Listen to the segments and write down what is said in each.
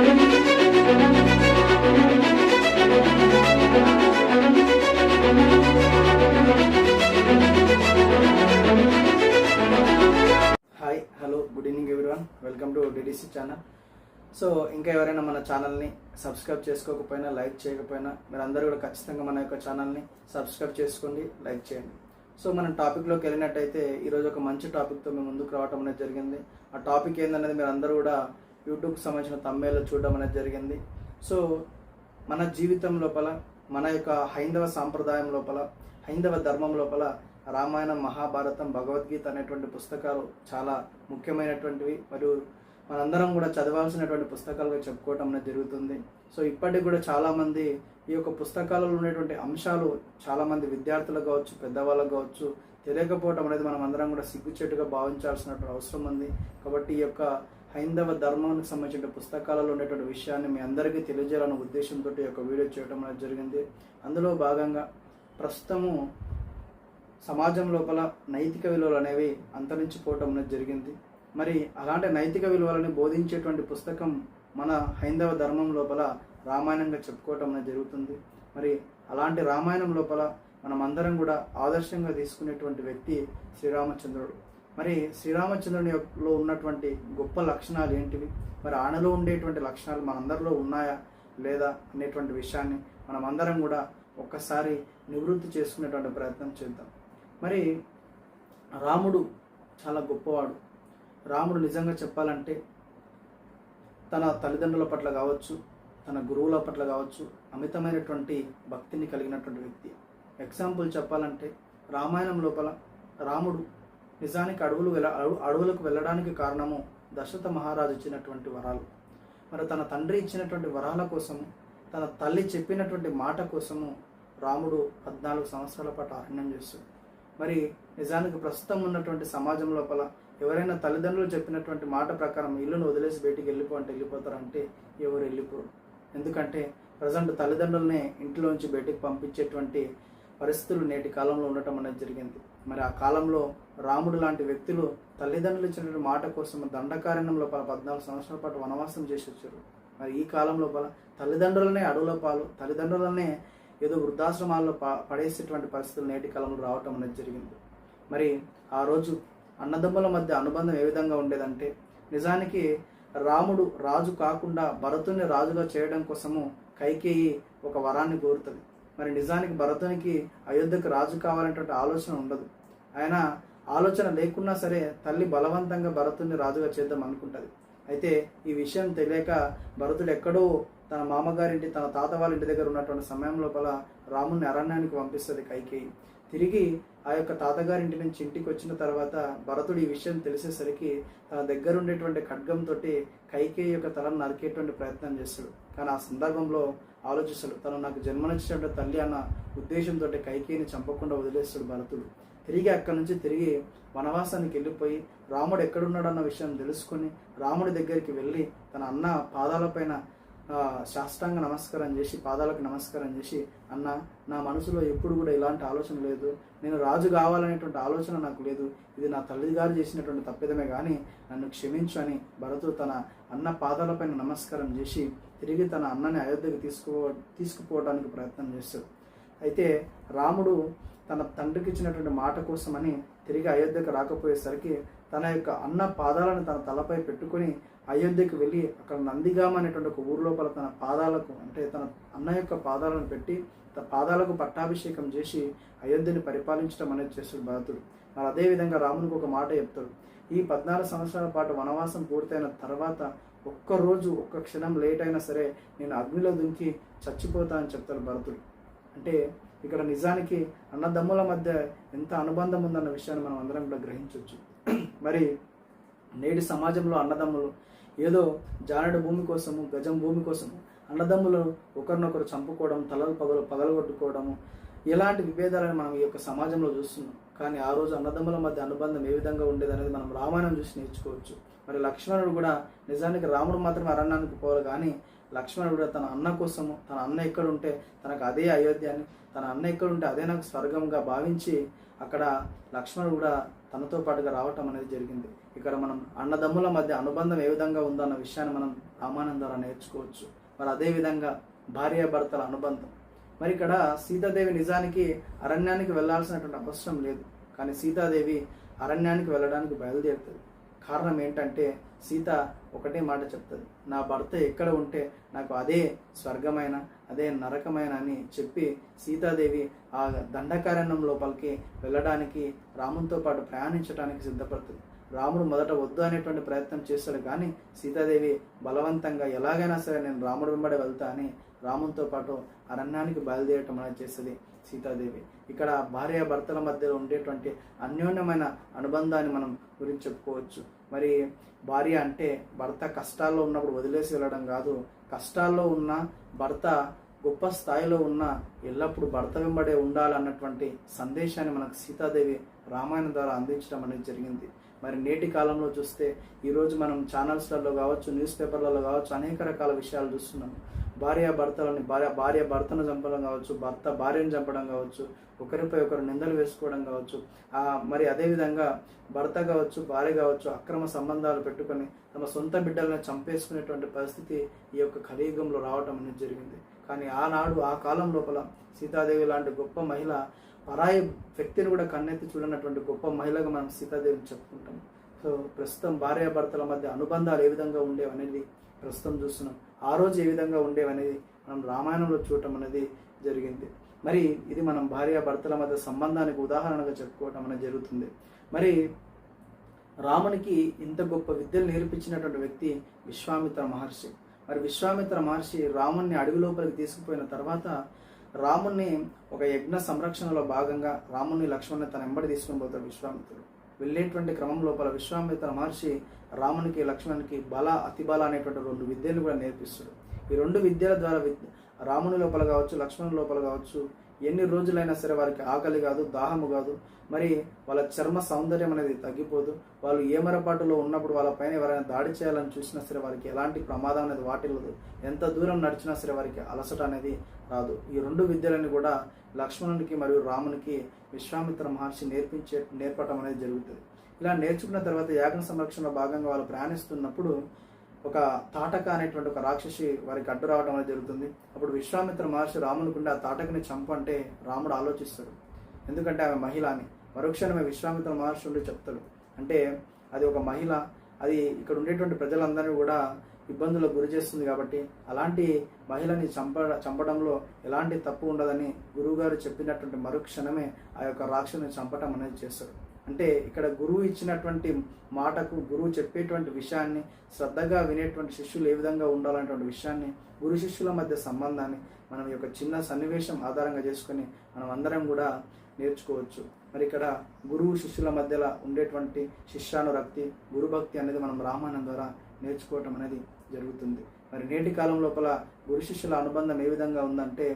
Hi hello good evening everyone welcome to DDC channel so ఇంకా ఎవరైనా మన ఛానల్ని సబ్స్క్రైబ్ చేసుకోకపోయినా లైక్ చేయకపోయినా మీరు అందరూ కూడా ఖచ్చితంగా మన యొక్క ఛానల్ని సబ్స్క్రైబ్ చేసుకోండి లైక్ చేయండి. సో మనం టాపిక్లోకి వెళ్ళినట్టయితే ఈరోజు ఒక మంచి టాపిక్తో మేము ముందుకు రావటం అనేది జరిగింది. ఆ టాపిక్ ఏందనేది మీరు అందరూ కూడా యూట్యూబ్కి సంబంధించిన తమ్మేలో చూడడం అనేది జరిగింది. సో మన జీవితం లోపల మన యొక్క హైందవ సాంప్రదాయం లోపల హైందవ ధర్మం లోపల రామాయణం మహాభారతం భగవద్గీత అనేటువంటి పుస్తకాలు చాలా ముఖ్యమైనటువంటివి. మరియు మనందరం కూడా చదవాల్సినటువంటి పుస్తకాలుగా చెప్పుకోవటం అనేది జరుగుతుంది. సో ఇప్పటికి కూడా చాలామంది ఈ యొక్క పుస్తకాలలో ఉండేటువంటి అంశాలు చాలామంది విద్యార్థులకు కావచ్చు పెద్దవాళ్ళకు కావచ్చు తెలియకపోవటం అనేది మనం అందరం కూడా సిగ్గుచేటుగా భావించాల్సినటువంటి అవసరం ఉంది. కాబట్టి ఈ యొక్క హైందవ ధర్మానికి సంబంధించిన పుస్తకాలలో ఉండేటువంటి విషయాన్ని మీ అందరికీ తెలియజేయాలన్న ఉద్దేశంతో ఈ యొక్క వీడియో చేయడం అనేది జరిగింది. అందులో భాగంగా ప్రస్తుతము సమాజం లోపల నైతిక విలువలు అనేవి అంతరించిపోవటం అనేది జరిగింది. మరి అలాంటి నైతిక విలువలని బోధించేటువంటి పుస్తకం మన హైందవ ధర్మం లోపల రామాయణంగా చెప్పుకోవటం అనేది జరుగుతుంది. మరి అలాంటి రామాయణం లోపల మనం అందరం కూడా ఆదర్శంగా తీసుకునేటువంటి వ్యక్తి శ్రీరామచంద్రుడు. మరి శ్రీరామచంద్రుని లో ఉన్నటువంటి గొప్ప లక్షణాలు ఏంటివి? మరి ఆయనలో ఉండేటువంటి లక్షణాలు మనందరిలో ఉన్నాయా లేదా అనేటువంటి విషయాన్ని మనం అందరం కూడా ఒక్కసారి నివృత్తి చేసుకునేటువంటి ప్రయత్నం చేద్దాం. మరి రాముడు చాలా గొప్పవాడు. రాముడు నిజంగా చెప్పాలంటే తన తల్లిదండ్రుల పట్ల కావచ్చు తన గురువుల పట్ల కావచ్చు అమితమైనటువంటి భక్తిని కలిగినటువంటి వ్యక్తి. ఎగ్జాంపుల్ చెప్పాలంటే రామాయణం లోపల రాముడు నిజానికి అడవులు వెళ్ళ అడవు- అడవులకు వెళ్ళడానికి కారణము దశరథ మహారాజు ఇచ్చినటువంటి వరాలు. మరి తన తండ్రి ఇచ్చినటువంటి వరాల కోసము తన తల్లి చెప్పినటువంటి మాట కోసము రాముడు పద్నాలుగు సంవత్సరాల పాటు అరణ్యం చేస్తాడు మరి నిజానికి ప్రస్తుతం ఉన్నటువంటి సమాజం లోపల ఎవరైనా తల్లిదండ్రులు చెప్పినటువంటి మాట ప్రకారం ఇల్లును వదిలేసి బయటికి వెళ్ళిపో అంటే వెళ్ళిపోతారంటే ఎవరు వెళ్ళిపోరు. ఎందుకంటే ప్రజెంట్ తల్లిదండ్రులనే ఇంట్లోంచి బయటికి పంపించేటువంటి పరిస్థితులు నేటి కాలంలో ఉండటం అనేది జరిగింది. మరి ఆ కాలంలో రాముడు లాంటి వ్యక్తులు తల్లిదండ్రులు ఇచ్చిన మాట కోసం దండకారణ్యంలో పల పద్నాలుగు సంవత్సరాల పాటు వనవాసం చేసి వచ్చారు. మరి ఈ కాలంలో పల తల్లిదండ్రులనే అడవుల పాలు తల్లిదండ్రులనే ఏదో వృద్ధాశ్రమాల్లో పడేసేటువంటి పరిస్థితులు నేటి కాలంలో రావటం అనేది జరిగింది. మరి ఆ రోజు అన్నదమ్ముల మధ్య అనుబంధం ఏ విధంగా ఉండేదంటే నిజానికి రాముడు రాజు కాకుండా భరతుని రాజుగా చేయడం కోసము కైకేయి ఒక వరాన్ని కోరుతుంది. మరి నిజానికి భరతునికి అయోధ్యకు రాజు కావాలనేటువంటి ఆలోచన ఉండదు. ఆయన ఆలోచన లేకున్నా సరే తల్లి బలవంతంగా భరతుని రాజుగా చేద్దాం అనుకుంటుంది. అయితే ఈ విషయం తెలియక భరతుడు ఎక్కడో తన మామగారింటి తన తాత వాళ్ళ ఇంటి దగ్గర ఉన్నటువంటి సమయం లోపల రాముని అరణ్యానికి పంపిస్తుంది కైకేయి. తిరిగి ఆ యొక్క తాతగారింటి నుంచి ఇంటికి వచ్చిన తర్వాత భరతుడు ఈ విషయం తెలిసేసరికి తన దగ్గర ఉండేటువంటి ఖడ్గంతో కైకేయి యొక్క తలను నరికేటువంటి ప్రయత్నం చేస్తాడు. కానీ ఆ సందర్భంలో ఆలోచిస్తాడు. తను నాకు జన్మనిచ్చినట్టు తల్లి అన్న ఉద్దేశంతో కైకేయిని చంపకుండా వదిలేస్తాడు భరతుడు తిరిగి అక్కడి నుంచి తిరిగి వనవాసానికి వెళ్ళిపోయి రాముడు ఎక్కడున్నాడన్న విషయం తెలుసుకొని రాముడి దగ్గరికి వెళ్ళి తన అన్న పాదాలపైన శాస్త్రాంగ నమస్కారం చేసి పాదాలకు నమస్కారం చేసి అన్న నా మనసులో ఎప్పుడు కూడా ఇలాంటి ఆలోచన లేదు. నేను రాజు కావాలనేటువంటి ఆలోచన నాకు లేదు. ఇది నా తల్లిగారు చేసినటువంటి తప్పిదమే కానీ నన్ను క్షమించు అని భరతుడు తన అన్న పాదాలపైన నమస్కారం చేసి తిరిగి తన అన్నని అయోధ్యకు తీసుకో తీసుకుపోవడానికి ప్రయత్నం చేశాడు. అయితే రాముడు తన తండ్రికి ఇచ్చినటువంటి మాట కోసమని తిరిగి అయోధ్యకు రాకపోయేసరికి తన యొక్క అన్న పాదాలను తన తలపై పెట్టుకొని అయోధ్యకు వెళ్ళి అక్కడ నందిగామ అనేటువంటి ఒక ఊరు లోపల తన పాదాలకు అంటే తన అన్న యొక్క పాదాలను పెట్టి తన పాదాలకు పట్టాభిషేకం చేసి అయోధ్యని పరిపాలించడం అనేది చేస్తాడు భరతుడు. మరి అదేవిధంగా రామునికి ఒక మాట చెప్తాడు. ఈ పద్నాలుగు సంవత్సరాల పాటు వనవాసం పూర్తయిన తర్వాత ఒక్క రోజు ఒక్క క్షణం లేట్ అయినా సరే నేను అగ్నిలో దుంకి చచ్చిపోతా అని చెప్తాడు భరతుడు. అంటే ఇక్కడ నిజానికి అన్నదమ్ముల మధ్య ఎంత అనుబంధం ఉందన్న విషయాన్ని మనం అందరం కూడా గ్రహించవచ్చు మరి నేటి సమాజంలో అన్నదమ్ములు ఏదో జానడు భూమి కోసము గజం భూమి కోసము అన్నదమ్ములు ఒకరినొకరు చంపుకోవడం తలలు పగలు పగలగొట్టుకోవడము ఇలాంటి విభేదాలను మనం ఈ యొక్క సమాజంలో చూస్తున్నాం. కానీ ఆ రోజు అన్నదమ్ముల మధ్య అనుబంధం ఏ విధంగా ఉండేది అనేది మనం రామాయణం చూసి నేర్చుకోవచ్చు. మరి లక్ష్మణుడు కూడా నిజానికి రాముడు మాత్రమే అరణ్యానికి పోరు కానీ లక్ష్మణుడు కూడా తన అన్న కోసము తన అన్న ఎక్కడ ఉంటే తనకు అదే అయోధ్య అని తన అన్న ఎక్కడ ఉంటే అదే నాకు స్వర్గంగా భావించి అక్కడ లక్ష్మణుడు కూడా తనతో పాటుగా రావటం అనేది జరిగింది. ఇక్కడ మనం అన్నదమ్ముల మధ్య అనుబంధం ఏ విధంగా ఉందన్న విషయాన్ని మనం రామాయణం ద్వారా నేర్చుకోవచ్చు. మరి అదేవిధంగా భార్యాభర్తల అనుబంధం. మరి ఇక్కడ సీతాదేవి నిజానికి అరణ్యానికి వెళ్ళాల్సినటువంటి అవసరం లేదు. కానీ సీతాదేవి అరణ్యానికి వెళ్ళడానికి బయలుదేరుతుంది. కారణం ఏంటంటే సీత ఒకటే మాట చెప్తుంది. నా భర్త ఎక్కడ ఉంటే నాకు అదే స్వర్గమైన అదే నరకమైన అని చెప్పి సీతాదేవి ఆ దండకారణ్యం లోపలికి వెళ్ళడానికి రామునితో పాటు ప్రయాణించడానికి సిద్ధపడుతుంది. రాముడు మొదట వద్దు అనేటువంటి ప్రయత్నం చేస్తాడు కానీ సీతాదేవి బలవంతంగా ఎలాగైనా సరే నేను రాముడు వెంబడి వెళ్తా అని రామునితో పాటు అరణ్యానికి బయలుదేరటం అనేది చేస్తుంది సీతాదేవి. ఇక్కడ భార్య భర్తల మధ్యలో ఉండేటువంటి అన్యోన్యమైన అనుబంధాన్ని మనం గురించి చెప్పుకోవచ్చు. మరి భార్య అంటే భర్త కష్టాల్లో ఉన్నప్పుడు వదిలేసి వెళ్ళడం కాదు కష్టాల్లో ఉన్న భర్త గొప్ప స్థాయిలో ఉన్న ఎల్లప్పుడూ భర్త వెంబడే ఉండాలన్నటువంటి సందేశాన్ని మనకు సీతాదేవి రామాయణం ద్వారా అందించడం అనేది జరిగింది. మరి నేటి కాలంలో చూస్తే ఈరోజు మనం ఛానల్స్లలో కావచ్చు న్యూస్ పేపర్లలో కావచ్చు అనేక రకాల విషయాలు చూస్తున్నాము. భార్య భర్తలని భార్య భార్య భర్తను చంపడం కావచ్చు భర్త భార్యను చంపడం కావచ్చు ఒకరిపై ఒకరు నిందలు వేసుకోవడం కావచ్చు ఆ మరి అదేవిధంగా భర్త కావచ్చు భార్య కావచ్చు అక్రమ సంబంధాలు పెట్టుకొని తమ సొంత బిడ్డలను చంపేసుకునేటువంటి పరిస్థితి ఈ యొక్క కలియుగంలో రావటం అనేది జరిగింది. కానీ ఆనాడు ఆ కాలం లోపల సీతాదేవి లాంటి గొప్ప మహిళ పరాయి వ్యక్తిని కూడా కన్నెత్తి చూడనటువంటి గొప్ప మహిళగా మనం సీతాదేవిని చెప్పుకుంటాం. సో ప్రస్తుతం భార్యాభర్తల మధ్య అనుబంధాలు ఏ విధంగా ఉండేవనేది ప్రస్తుతం చూస్తున్నాం. ఆ రోజు ఏ విధంగా ఉండేవనేది మనం రామాయణంలో చూడటం అనేది జరిగింది. మరి ఇది మనం భార్యాభర్తల మధ్య సంబంధానికి ఉదాహరణగా చెప్పుకోవటం అనేది జరుగుతుంది. మరి రామునికి ఇంత గొప్ప విద్యలు నేర్పించినటువంటి వ్యక్తి విశ్వామిత్ర మహర్షి. మరి విశ్వామిత్ర మహర్షి రాముణ్ణి అడవి లోపలికి తీసుకుపోయిన తర్వాత రాముణ్ణి ఒక యజ్ఞ సంరక్షణలో భాగంగా రాముణ్ణి లక్ష్మణ్ని తన ఎంబడి తీసుకుని పోతాడు విశ్వామిత్రుడు. వెళ్ళేటువంటి క్రమం లోపల విశ్వామిత్ర మహర్షి రామునికి లక్ష్మణునికి బల అతిబల అనేటువంటి రెండు విద్యలు కూడా నేర్పిస్తాడు ఈ రెండు విద్యల ద్వారా విద్య రాముని లోపల కావచ్చు లక్ష్మణుని లోపల కావచ్చు ఎన్ని రోజులైనా సరే వారికి ఆకలి కాదు దాహము కాదు మరి వాళ్ళ చర్మ సౌందర్యం అనేది తగ్గిపోదు. వాళ్ళు ఏమరపాటులో ఉన్నప్పుడు వాళ్ళ పైన ఎవరైనా దాడి చేయాలని చూసినా సరే వారికి ఎలాంటి ప్రమాదం అనేది వాటిల్లదు ఎంత దూరం నడిచినా సరే వారికి అలసట అనేది రాదు. ఈ రెండు విద్యలను కూడా లక్ష్మణునికి మరియు రామునికి విశ్వామిత్ర మహర్షి నేర్పించే నేర్పటం అనేది జరుగుతుంది. ఇలా నేర్చుకున్న తర్వాత యాగన సంరక్షణలో భాగంగా వాళ్ళు ప్రయాణిస్తున్నప్పుడు ఒక తాటక అనేటువంటి ఒక రాక్షసి వారికి అడ్డు రావడం అనేది జరుగుతుంది. అప్పుడు విశ్వామిత్ర మహర్షి రామునికుంటే ఆ తాటకని చంపంటే రాముడు ఆలోచిస్తాడు. ఎందుకంటే ఆమె మహిళ అని మరుక్షణమే విశ్వామిత్ర మహర్షి ఉండి చెప్తాడు. అంటే అది ఒక మహిళ అది ఇక్కడ ఉండేటువంటి ప్రజలందరినీ కూడా ఇబ్బందులకు గురి చేస్తుంది కాబట్టి అలాంటి మహిళని చంప చంపడంలో ఎలాంటి తప్పు ఉండదని గురువుగారు చెప్పినటువంటి మరుక్షణమే ఆ యొక్క రాక్షసుని చంపటం అనేది చేస్తాడు. అంటే ఇక్కడ గురువు ఇచ్చినటువంటి మాటకు గురువు చెప్పేటువంటి విషయాన్ని శ్రద్ధగా వినేటువంటి శిష్యులు ఏ విధంగా ఉండాలనేటువంటి విషయాన్ని గురు శిష్యుల మధ్య సంబంధాన్ని మనం ఈ యొక్క చిన్న సన్నివేశం ఆధారంగా చేసుకొని మనం అందరం కూడా నేర్చుకోవచ్చు. మరి ఇక్కడ గురువు శిష్యుల మధ్యలో ఉండేటువంటి శిష్యానురక్తి గురుభక్తి అనేది మనం రామాయణం ద్వారా నేర్చుకోవటం అనేది జరుగుతుంది. మరి నేటి కాలం లోపల గురు శిష్యుల అనుబంధం ఏ విధంగా ఉందంటే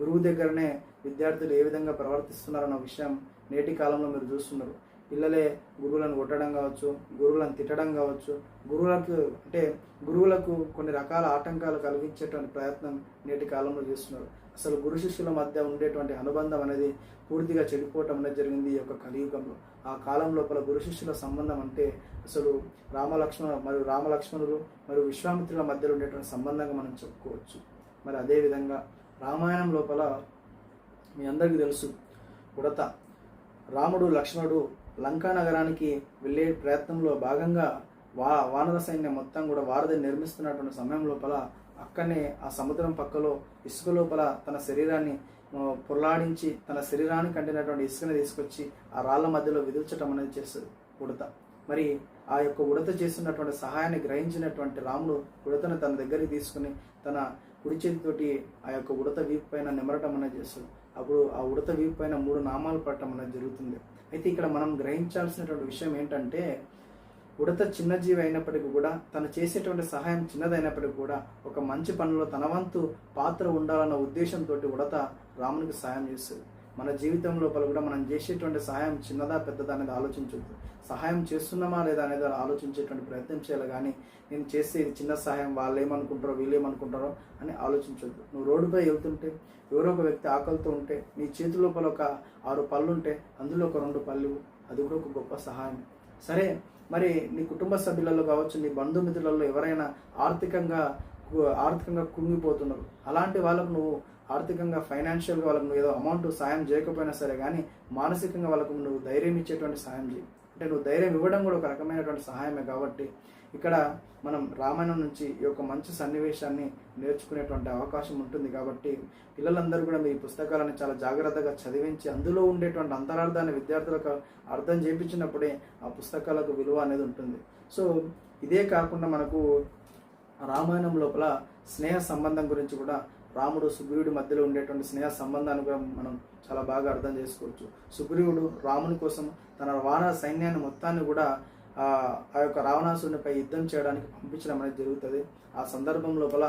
గురువు దగ్గరనే విద్యార్థులు ఏ విధంగా ప్రవర్తిస్తున్నారన్న విషయం నేటి కాలంలో మీరు చూస్తున్నారు. పిల్లలే గురువులను కొట్టడం కావచ్చు గురువులను తిట్టడం కావచ్చు గురువులకు అంటే గురువులకు కొన్ని రకాల ఆటంకాలు కలిగించేటువంటి ప్రయత్నం నేటి కాలంలో చేస్తున్నారు. అసలు గురు శిష్యుల మధ్య ఉండేటువంటి అనుబంధం అనేది పూర్తిగా చెడిపోవటం అనేది జరిగింది ఈ యొక్క కలియుగంలో. ఆ కాలం లోపల గురు శిష్యుల సంబంధం అంటే అసలు రామలక్ష్మణ మరియు రామలక్ష్మణులు మరియు విశ్వామిత్రుల మధ్యలో ఉండేటువంటి సంబంధంగా మనం చెప్పుకోవచ్చు. మరి అదేవిధంగా రామాయణం లోపల మీ అందరికీ తెలుసు ఉడత రాముడు లక్ష్మణుడు లంకా నగరానికి వెళ్ళే ప్రయత్నంలో భాగంగా వా వానర సైన్యం మొత్తం కూడా వారధి నిర్మిస్తున్నటువంటి సమయం లోపల అక్కడనే ఆ సముద్రం పక్కలో ఇసుక లోపల తన శరీరాన్ని పొరలాడించి తన శరీరానికి అంటినటువంటి ఇసుకని తీసుకొచ్చి ఆ రాళ్ళ మధ్యలో విదిల్చటం అనేది చేస్తుంది ఉడత. మరి ఆ యొక్క ఉడత చేస్తున్నటువంటి సహాయాన్ని గ్రహించినటువంటి రాముడు ఉడతను తన దగ్గరికి తీసుకుని తన కుడి చేతితోటి ఆ యొక్క ఉడత వీపు పైన నిమరటం అనేది చేస్తుంది అప్పుడు ఆ ఉడత వీపు పైన మూడు నామాలు పడటం అనేది జరుగుతుంది. అయితే ఇక్కడ మనం గ్రహించాల్సినటువంటి విషయం ఏంటంటే ఉడత చిన్న జీవి అయినప్పటికీ కూడా తను చేసేటువంటి సహాయం చిన్నదైనప్పటికీ కూడా ఒక మంచి పనిలో తన వంతు పాత్ర ఉండాలన్న ఉద్దేశంతో ఉడత రామునికి సహాయం చేస్తుంది. మన జీవితం లోపల కూడా మనం చేసేటువంటి సహాయం చిన్నదా పెద్దదా అనేది ఆలోచించవద్దు సహాయం చేస్తున్నామా లేదా అనేది ఆలోచించేటువంటి ప్రయత్నం చేయాలి. కానీ నేను చేసే చిన్న సహాయం వాళ్ళు ఏమనుకుంటారో వీళ్ళు ఏమనుకుంటారో అని ఆలోచించవద్దు నువ్వు రోడ్డుపై వెళ్తుంటే ఎవరో ఒక వ్యక్తి ఆకలితో ఉంటే నీ చేతి లోపల ఒక ఆరు పళ్ళు ఉంటే అందులో ఒక రెండు పళ్ళు అది కూడా ఒక గొప్ప సహాయం. సరే మరి నీ కుటుంబ సభ్యులలో కావచ్చు నీ బంధుమిత్రులలో ఎవరైనా ఆర్థికంగా ఆర్థికంగా కుంగిపోతున్నారు. అలాంటి వాళ్ళకు నువ్వు ఆర్థికంగా ఫైనాన్షియల్గా వాళ్ళకు నువ్వు ఏదో అమౌంట్ సాయం చేయకపోయినా సరే కానీ మానసికంగా వాళ్ళకు నువ్వు ధైర్యం ఇచ్చేటువంటి సాయం చేయి. అంటే నువ్వు ధైర్యం ఇవ్వడం కూడా ఒక రకమైనటువంటి సహాయమే కాబట్టి ఇక్కడ మనం రామాయణం నుంచి ఈ యొక్క మంచి సన్నివేశాన్ని నేర్చుకునేటువంటి అవకాశం ఉంటుంది కాబట్టి పిల్లలందరూ కూడా మీ పుస్తకాలను చాలా జాగ్రత్తగా చదివించి అందులో ఉండేటువంటి అంతరార్థాన్ని విద్యార్థులకు అర్థం చేయించినప్పుడే ఆ పుస్తకాలకు విలువ అనేది ఉంటుంది. సో ఇదే కాకుండా మనకు రామాయణం లోపల స్నేహ సంబంధం గురించి కూడా రాముడు సుగ్రీవుడి మధ్యలో ఉండేటువంటి స్నేహ సంబంధాన్ని కూడా మనం చాలా బాగా అర్థం చేసుకోవచ్చు. సుగ్రీవుడు రాముని కోసం తన వానర సైన్యాన్ని మొత్తాన్ని కూడా ఆ యొక్క రావణాసురునిపై యుద్ధం చేయడానికి పంపించడం అనేది జరుగుతుంది. ఆ సందర్భం లోపల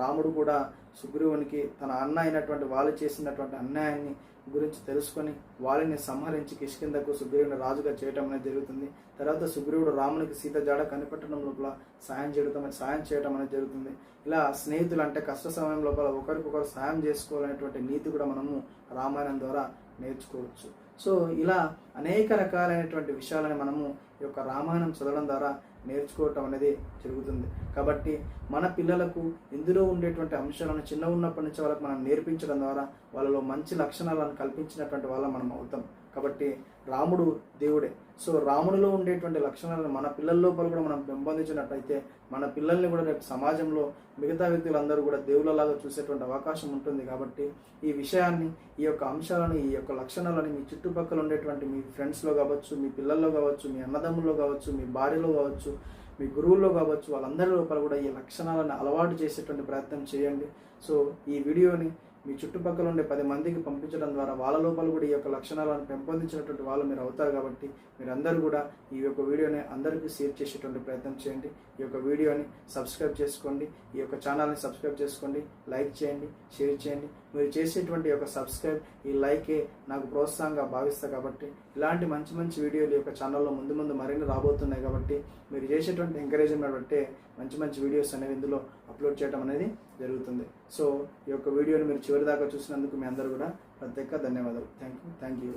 రాముడు కూడా సుగ్రీవునికి తన అన్న అయినటువంటి వాళ్ళు చేసినటువంటి అన్యాయాన్ని గురించి తెలుసుకొని వాళ్ళని సంహరించి కిష్కిందకు సుగ్రీవుని రాజుగా చేయటం అనేది జరుగుతుంది. తర్వాత సుగ్రీవుడు రామునికి సీత జాడ కనిపెట్టడం లోపల సాయం చేయడం సాయం చేయడం అనేది జరుగుతుంది. ఇలా స్నేహితులు అంటే కష్ట సమయం లోపల ఒకరికొకరు సాయం చేసుకోవాలనేటువంటి నీతి కూడా మనము రామాయణం ద్వారా నేర్చుకోవచ్చు. సో ఇలా అనేక రకాలైనటువంటి విషయాలని మనము ఈ యొక్క రామాయణం చదవడం ద్వారా నేర్చుకోవటం అనేది జరుగుతుంది. కాబట్టి మన పిల్లలకు ఇందులో ఉండేటువంటి అంశాలను చిన్న ఉన్నప్పటి నుంచి వాళ్ళకి మనం నేర్పించడం ద్వారా వాళ్ళలో మంచి లక్షణాలను కల్పించినటువంటి వాళ్ళ మనం అవుతాం. కాబట్టి రాముడు దేవుడే. సో రాముడిలో ఉండేటువంటి లక్షణాలను మన పిల్లల లోపల కూడా మనం పెంపొందించినట్లయితే మన పిల్లల్ని కూడా రేపు సమాజంలో మిగతా వ్యక్తులందరూ కూడా దేవుళ్ళలాగా చూసేటువంటి అవకాశం ఉంటుంది కాబట్టి ఈ విషయాన్ని ఈ యొక్క అంశాలను ఈ యొక్క లక్షణాలని మీ చుట్టుపక్కల ఉండేటువంటి మీ ఫ్రెండ్స్లో కావచ్చు మీ పిల్లల్లో కావచ్చు మీ అన్నదమ్ముల్లో కావచ్చు మీ భార్యలో కావచ్చు మీ గురువుల్లో కావచ్చు వాళ్ళందరి లోపల కూడా ఈ లక్షణాలను అలవాటు చేసేటువంటి ప్రయత్నం చేయండి. సో ఈ వీడియోని మీ చుట్టుపక్కల ఉండే పది మందికి పంపించడం ద్వారా వాళ్ళ లోపల కూడా ఈ యొక్క లక్షణాలను పెంపొందించినటువంటి వాళ్ళు మీరు అవుతారు కాబట్టి మీరు అందరూ కూడా ఈ యొక్క వీడియోని అందరికీ షేర్ చేసేటువంటి ప్రయత్నం చేయండి. ఈ యొక్క వీడియోని సబ్స్క్రైబ్ చేసుకోండి. ఈ యొక్క ఛానల్ని సబ్స్క్రైబ్ చేసుకోండి. లైక్ చేయండి. షేర్ చేయండి. మీరు చేసేటువంటి యొక్క సబ్స్క్రైబ్ ఈ లైకే నాకు ప్రోత్సాహంగా భావిస్తా కాబట్టి ఇలాంటి మంచి మంచి వీడియోలు యొక్క ఛానల్లో ముందు ముందు మరిన్ని రాబోతున్నాయి కాబట్టి మీరు చేసేటువంటి ఎంకరేజ్మెంట్ బట్టే మంచి మంచి వీడియోస్ అనేవి ఇందులో అప్లోడ్ చేయడం అనేది జరుగుతుంది. సో ఈ యొక్క వీడియోని మీరు చివరి దాకా చూసినందుకు మీ అందరూ కూడా ప్రత్యేక ధన్యవాదాలు. Thank you thank you